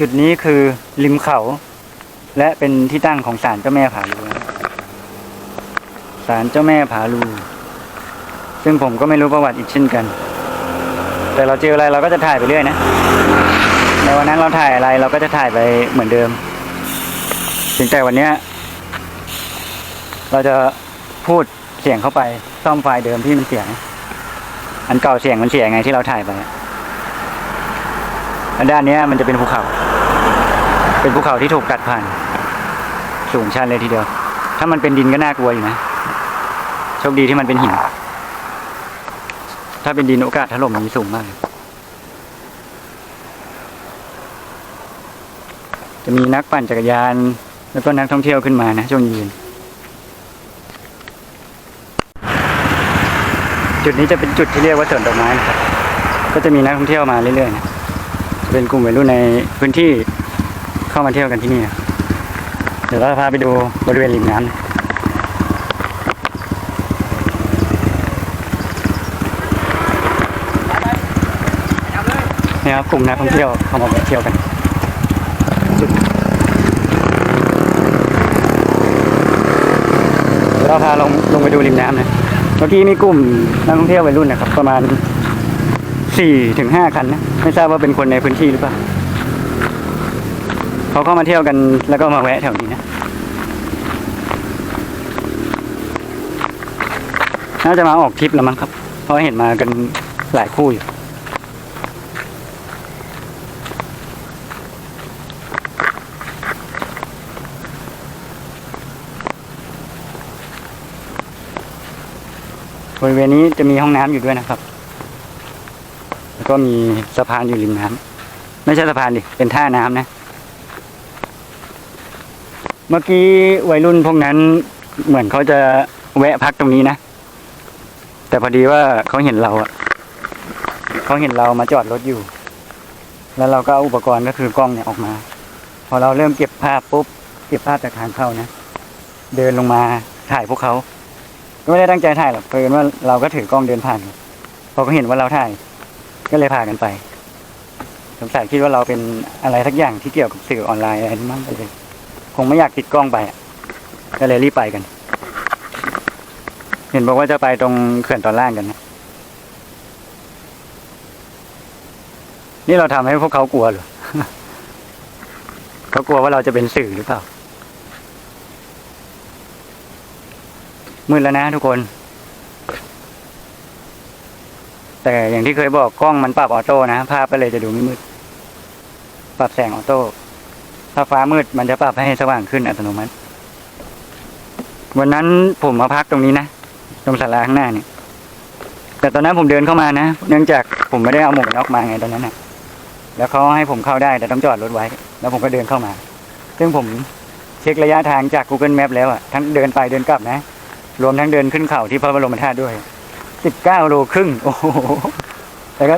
จุดนี้คือริมเขา และเป็นที่ตั้งของศาลเจ้าแม่ผาลูศาลเจ้าแม่ผาลู ซึ่งผมก็ไม่รู้ประวัติอีกเช่นกัน แต่เราเจออะไรเราก็จะถ่ายไปเรื่อยนะในวันนั้นเราถ่ายอะไรเราก็จะถ่ายไปเหมือนเดิมถึงแต่วันนี้เราจะพูดเสียงเข้าไปซ่อมไฟล์เดิมที่มันเสียง อันเก่าเสียงมันเสียงไงที่เราถ่ายไป ด้านนี้มันจะเป็นภูเขา เป็นภูเขาที่ถูกกัดผ่าน สูงชันเลยทีเดียว ถ้ามันเป็นดินก็น่ากลัวอยู่นะ โชคดีที่มันเป็นหิน ถ้าเป็นดินโอกาสถล่มมีสูงมาก จะมีนักปั่นจักรยาน แล้วก็นักท่องเที่ยวขึ้นมานะช่วงเย็นจุดนี้จะเป็นจุดที่เรียกว่าสวนดอกไม้นะครับ ก็จะมีนักท่องเที่ยวมาเรื่อยๆนะ เป็นกลุ่มวัยรุ่นในพื้นที่เข้ามาเที่ยวกันที่นี่นะเดี๋ยวเราพาไปดูบริเวณริมน้ำนี่ครับกลุ่มนักท่องเที่ยวเข้ามาเที่ยวกันเดี๋ยวเราพาลงลงไปดูริมน้ำนะเมื่อกี้มีกลุ่มนักท่องเที่ยววัยรุ่นนะครับประมาณ สี่ถึงห้าคันนะ ไม่ทราบว่าเป็นคนในพื้นที่หรือเปล่าเขาเข้ามาเที่ยวกันแล้วก็มาแวะแถวนี้นะ น่าจะมาออกทริปแล้วมั้งครับ เพราะเห็นมากันหลายคู่อยู่บริเวณนี้จะมีห้องน้ำอยู่ด้วยนะครับ ก็มีสะพานอยู่ริมน้ำไม่ใช่สะพานดิเป็นท่าน้ำนะ เมื่อกี้วัยรุ่นพวกนั้นเหมือนเขาจะแวะพักตรงนี้นะ แต่พอดีว่าเขาเห็นเราอะเขาเห็นเรามาจอดรถอยู่ แล้วเราก็เอาอุปกรณ์ก็คือกล้องเนี่ยออกมา พอเราเริ่มเก็บภาพปุ๊บเก็บภาพจากทางเข้านะ เดินลงมาถ่ายพวกเขา ก็ไม่ได้ตั้งใจถ่ายหรอกเพิ่นว่าเราก็ถือกล้องเดินผ่านพอเขาเห็นว่าเราถ่าย ก็เลยพากันไปสงสัยคิดว่าเราเป็นอะไรทักอย่างที่เกี่ยวกับสื่อออนไลน์อะไรนี่มั้งเลยคงไม่อยากติดกล้องไปอะก็เลยรีบไปกัน เห็นบอกว่าจะไปตรงเขื่อนตอนล่างกันนะนี่เราทำให้พวกเขากลัวเหรอเขากลัวว่าเราจะเป็นสื่อหรือเปล่ามืดแล้วนะทุกคน แต่อย่างที่เคยบอกกล้องมันปรับออโต้นะภาพก็เลยจะดูไม่มืด ปรับแสงออโต้ถ้าฟ้ามืดมันจะปรับให้สว่างขึ้นอัตโนมัติ วันนั้นผมมาพักตรงนี้นะตรงศาลาข้างหน้าเนี่ยแต่ตอนนั้นผมเดินเข้ามานะเนื่องจากผมไม่ได้เอาหมวกนน็อกมาไงตอนนั้นนะแล้วเขาให้ผมเข้าได้แต่ต้องจอดรถไว้ แล้วผมก็เดินเข้ามา ซึ่งผมเช็คระยะทางจาก Google Map แล้วอะทั้งเดินไปเดินกลับนะ รวมทั้งเดินขึ้นเขาที่พระบรมธาตุด้วย สิบเก้าโลครึ่งโอ้โหแต่ก็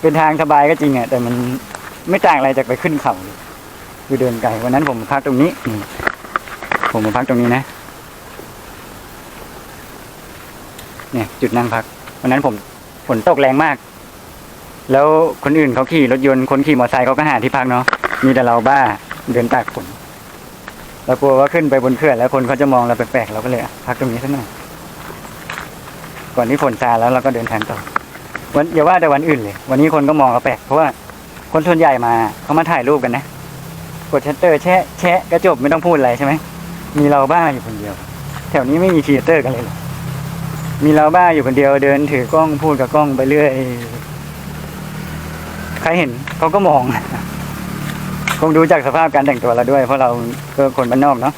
เป็นทางสบายก็จริงอะแต่มันไม่ต่างอะไรจากไปขึ้นเขาคือเดินไกลวันนั้นผมพักตรงนี้ผมมาพักตรงนี้นะ เนี่ย จุดนั่งพัก วันนั้นผมฝนตกแรงมาก แล้วคนอื่นเขาขี่รถยนต์คนขี่มอเตอร์ไซค์เขาก็หาที่พักเนาะมีแต่เราบ้าเดินตากฝนเรากลัวว่าขึ้นไปบนเขื่อนแล้วคนเขาจะมองเราแปลกๆเราก็เลยพักตรงนี้สักหน่อย ก่อนที่ฝนซาแล้วเราก็เดินทางต่อวันอย่าว่าแต่วันอื่นเลย วันนี้คนก็มองเราแปลกเพราะว่าคนส่วนใหญ่มาเขามาถ่ายรูปกันนะ กดชัตเตอร์แชะแชะก็จบไม่ต้องพูดอะไรใช่ไหมมีเราบ้าอยู่คนเดียว แถวนี้ไม่มีทีเตอร์กันเลยหรอมีเราบ้าอยู่คนเดียวเดินถือกล้องพูดกับกล้องไปเรื่อยใครเห็นเขาก็มองคงดูจากสภาพการแต่งตัวเราด้วย เพราะเราก็คนบ้านนอกเนาะ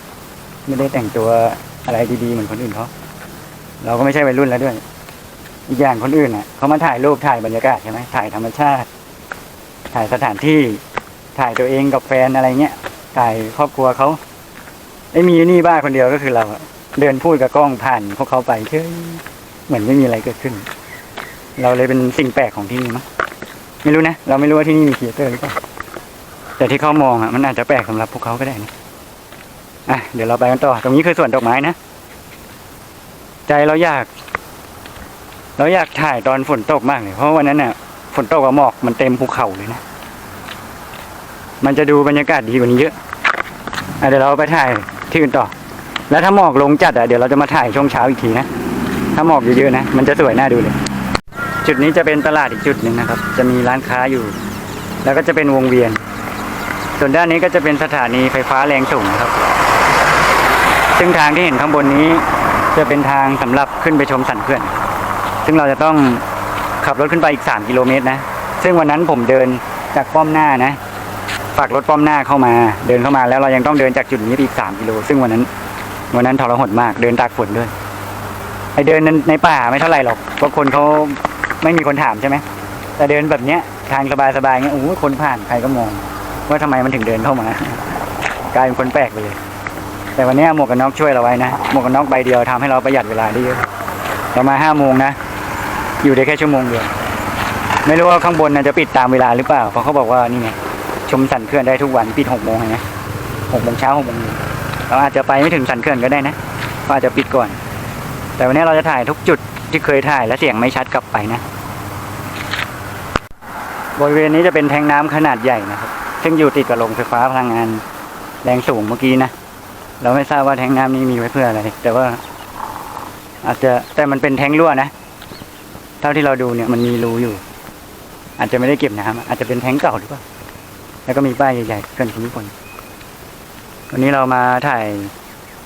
ไม่ได้แต่งตัวอะไรดีๆเหมือนคนอื่นเขา เราก็ไม่ใช่วัยรุ่นแล้วด้วย อีกอย่างคนอื่นอะเขามาถ่ายรูปถ่ายบรรยากาศใช่ไหมถ่ายธรรมชาติ ถ่ายสถานที่ ถ่ายตัวเองกับแฟนอะไรเงี้ยถ่ายครอบครัวเขาไอ้มีนี่บ้าคนเดียวก็คือเราเดินพูดกับกล้องผ่านพวกเขาไปเฉยเหมือนไม่มีอะไรเกิดขึ้น เราเลยเป็นสิ่งแปลกของที่นี่มั้งไม่รู้นะเราไม่รู้ว่าที่นี่มีเทเตอร์หรือเปล่าแต่ที่เขามองอะมันอาจจะแปลกสำหรับพวกเขาก็ได้นะอะเดี๋ยวเราไปกันต่อ ตรงนี้คือสวนดอกไม้นะ ใจเราอยาก เราอยากถ่ายตอนฝนตกมากเลย เพราะวันนั้นน่ะฝนตกกับหมอกมันเต็มภูเขาเลยนะ มันจะดูบรรยากาศดีกว่านี้เยอะอะเดี๋ยวเราไปถ่ายที่อื่นต่อ แล้วถ้าหมอกลงจัดอะเดี๋ยวเราจะมาถ่ายช่วงเช้าอีกทีนะ ถ้าหมอกเยอะๆนะ มันจะสวยน่าดูเลย จุดนี้จะเป็นตลาดอีกจุดหนึ่งนะครับ จะมีร้านค้าอยู่ แล้วก็จะเป็นวงเวียน ส่วนด้านนี้ก็จะเป็นสถานีไฟฟ้าแรงสูงนะครับ ซึ่งทางที่เห็นข้างบนนี้ จะเป็นทางสำหรับขึ้นไปชมสันเขื่อน ซึ่งเราจะต้องขับรถขึ้นไปอีก 3 กิโลเมตรนะ ซึ่งวันนั้นผมเดินจากป้อมหน้านะฝากรถป้อมหน้าเข้ามา เดินเข้ามาแล้วเรายังต้องเดินจากจุดนี้ไปอีก 3 กิโล ซึ่งวันนั้น วันนั้นทรหดมาก เดินตากฝนด้วยไอเดินในป่าไม่เท่าไหร่หรอกเพราะคนเขาไม่มีคนถามใช่ไหมแต่เดินแบบเนี้ยทางสบายๆเงี้ยโอ้โหคนผ่านใครก็มอง ว่าทำไมมันถึงเดินเข้ามากลายเป็นคนแปลกไปเลย แต่วันนี้หมวกกันน็อกช่วยเราไว้นะหมวกกันน็อกใบเดียวทำให้เราประหยัดเวลาได้เยอะเรามาห้าโมงนะอยู่ได้แค่ชั่วโมงเดียวไม่รู้ว่าข้างบนนะจะปิดตามเวลาหรือเปล่าเพราะเขาบอกว่านี่ไงชมสันเขื่อนได้ทุกวันปิดหกโมงไงนะหกโมงเช้าหกโมงเย็นเราอาจจะไปไม่ถึงสันเขื่อนก็ได้นะก็อาจจะปิดก่อน แต่วันนี้เราจะถ่ายทุกจุดที่เคยถ่ายและเสียงไม่ชัดกลับไปนะบริเวณนี้จะเป็นแทงน้ำขนาดใหญ่นะครับ ซึ่งอยู่ติดกับโรงไฟฟ้าพลังงานแรงสูงเมื่อกี้นะ เราไม่ทราบว่าแทงน้ำนี้มีไว้เพื่ออะไร แต่ว่า อาจจะแต่มันเป็นแทงรั่วนะเท่าที่เราดูเนี่ยมันมีรูอยู่ อาจจะไม่ได้เก็บน้ำอาจจะเป็นแทงเก่าหรือเปล่าแล้วก็มีป้ายใหญ่ๆเกินภูมิพลวันนี้เรามาถ่าย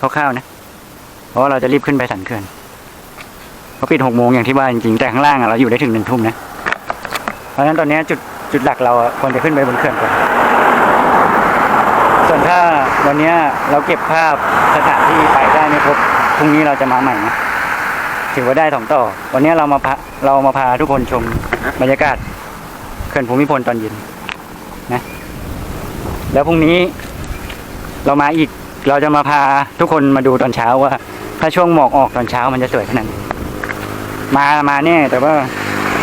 คร่าวๆนะ เพราะว่าเราจะรีบขึ้นไปสันเขื่อนเขาปิดหกโมงอย่างที่ว่าจริงๆแต่ข้างล่างอะเราอยู่ได้ถึงหนึ่งทุ่มนะเพราะฉะนั้นตอนนี้จุดจุดหลักเราควรจะขึ้นไปบนเขื่อนก่อนส่วนถ้า วันนี้เราเก็บภาพสถานที่ไปได้ไม่ครบพรุ่งนี้เราจะมาใหม่นะถือว่าได้สองต่อ วันนี้เรามาพาเรามาพาทุกคนชมบรรยากาศเขื่อนภูมิพลตอนเย็นนะแล้วพรุ่งนี้เรามาอีกเราจะมาพาทุกคนมาดูตอนเช้าว่า ถ้าช่วงหมอกออกตอนเช้ามันจะสวยขนาดไหนมามาแน่แต่ว่า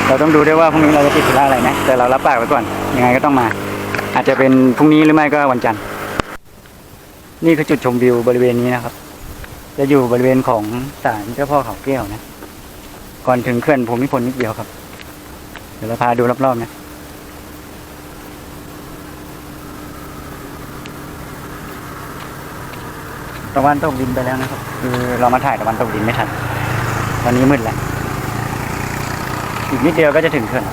เราต้องดูด้วยว่าพรุ่งนี้เราจะติดธุระอะไรนะแต่เรารับปากไว้ก่อนยังไงก็ต้องมา อาจจะเป็นพรุ่งนี้หรือไม่ก็วันจันทร์ นี่คือจุดชมวิวบริเวณนี้นะครับ จะอยู่บริเวณของศาลเจ้าพ่อเขาแก้วนะ ก่อนถึงเขื่อนภูมิพลนิดเดียวครับ เดี๋ยวเราพาดูรอบๆนะตะวันตกดินไปแล้วนะครับ คือเรามาถ่ายตะวันตกดินไม่ทัน ตอนนี้มืดแล้ว อีกนิดเดียวก็จะถึงเขื่อน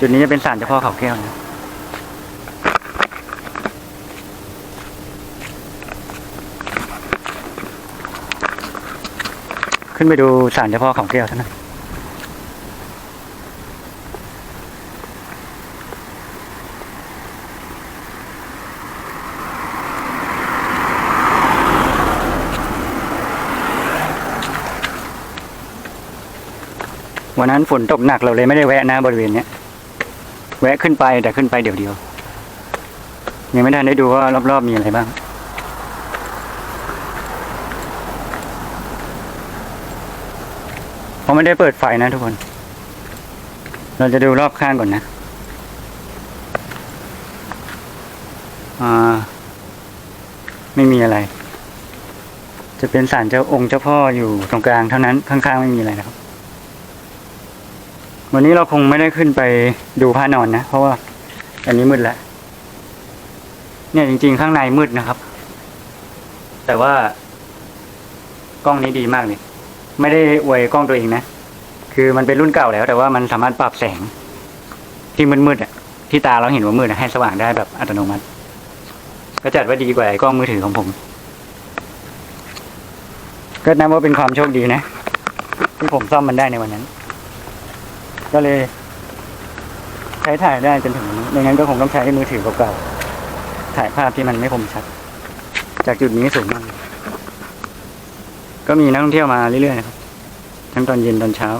จุดนี้จะเป็นศาลเจ้าพ่อเขาแก้วนะ ขึ้นไปดูศาลเจ้าพ่อเขาแก้วซะหน่อยวันนั้นฝนตกหนักเราเลยไม่ได้แวะนะบริเวณเนี้ยแวะขึ้นไปแต่ขึ้นไปเดี๋ยวเดียวยังไม่ทันได้ดูว่ารอบๆมีอะไรบ้าง ผมไม่ได้เปิดไฟนะทุกคน เราจะดูรอบข้างก่อนนะ อ่า ไม่มีอะไร จะเป็นศาลเจ้าองค์เจ้าพ่ออยู่ตรงกลางเท่านั้น ข้างๆไม่มีอะไรนะครับ วันนี้เราคงไม่ได้ขึ้นไปดูผ้านอนนะ เพราะว่าอันนี้มืดแล้ว เนี่ยจริง ๆ ข้างในมืดนะครับ แต่ว่ากล้องนี้ดีมากเลย ไม่ได้อวยกล้องตัวเองนะ คือมันเป็นรุ่นเก่าแล้ว แต่ว่ามันสามารถปรับแสงที่มืดๆอะที่ตาเราเห็นว่ามืดให้สว่างได้แบบอัตโนมัติ ก็จัดว่าดีกว่าไอ้กล้องมือถือของผม ก็นับว่าเป็นความโชคดีนะ ที่ผมซ่อมมันได้ในวันนั้น ก็เลย ใช้ถ่ายได้จนถึงวันนั้นก็คงต้องใช้มือถือเก่าๆถ่ายภาพที่มันไม่คมชัด จากจุดนี้สูงมาก ก็มีนักท่องเที่ยวมาเรื่อยๆนะครับ ทั้งตอนเย็นตอนเช้า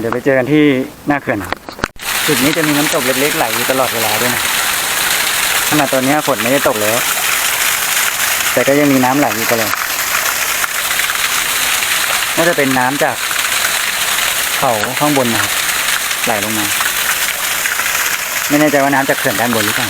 เดี๋ยวไปเจอกันที่หน้าเขื่อนครับจุดนี้จะมีน้ำตกเล็กๆไหลอยู่ตลอดเวลาด้วยนะขนาดตอนนี้ฝนไม่ได้ตกแล้ว แต่ก็ยังมีน้ำไหลอยู่ตลอดน่าจะเป็นน้ำจากเขาข้างบนนะครับไหลลงมา ไม่แน่ใจว่าน้ำจากเขื่อนด้านบนหรือเปล่า